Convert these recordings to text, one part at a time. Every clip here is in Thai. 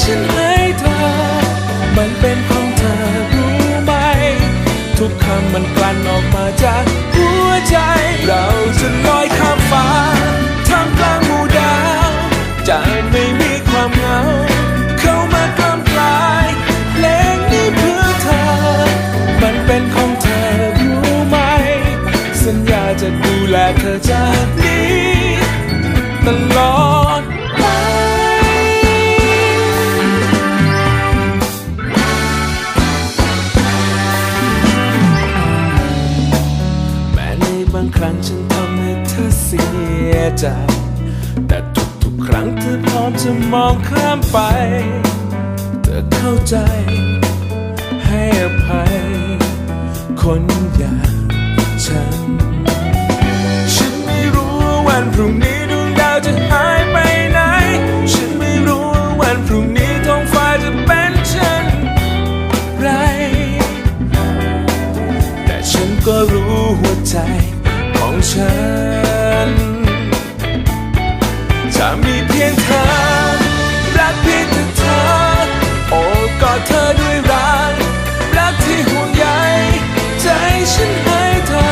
ฉันให้เธอ มันเป็นของเธอรู้ไหม ทุกคำมันกลั่นออกมาจากหัวใจ เราจะลอยข้ามฟ้าท่ามกลางหมู่ดาวจะไม่มีความเหงาางครั้งฉันทำให้เธอเสียใจ แต่ทุกๆครั้งเธอพร้อมจะมองข้ามไป เธอเข้าใจ ให้อภัย คนอย่างฉัน ฉันไม่รู้ว่าวันพรุ่งนี้ จะมีเพียงเธอ รักเพียงแต่เธอ โอบกอดเธอด้วยรัก รักที่ห่วงใยใจฉันให้เธอ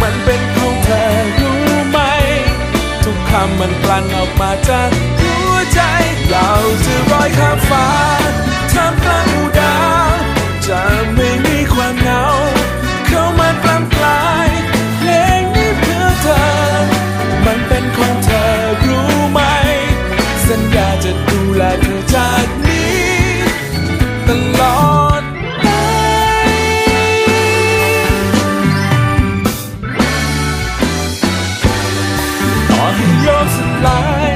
มันเป็นของเธอรู้ไหม ทุกคำมันกลั่นออกมาจากหัวใจ เราจะลอยข้ามฟ้าท่ามกลางอูดาวจะไม่มีความเหงา ญญาจะดูแลเธอจากนี้ ตลอดไป ต่อให้โยกสลาย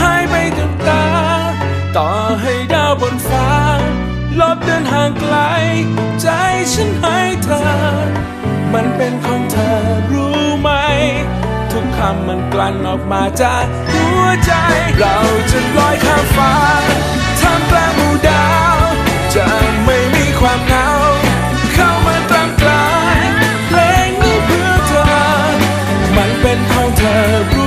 หายไปกับตา ต่อให้ดาวบนฟ้า ลบเดินห่างไกล ใจฉันให้เธอ มันเป็นของเธอรู้ามันกลั่นออกมาจากหัวใจ เราจะลอยข้ามฟ้าทำแปลงมูดาว จะไม่มีความเหงาเข้ามาตามกลางเพลงนี้เพื่อเธอ มันเป็นของเธอ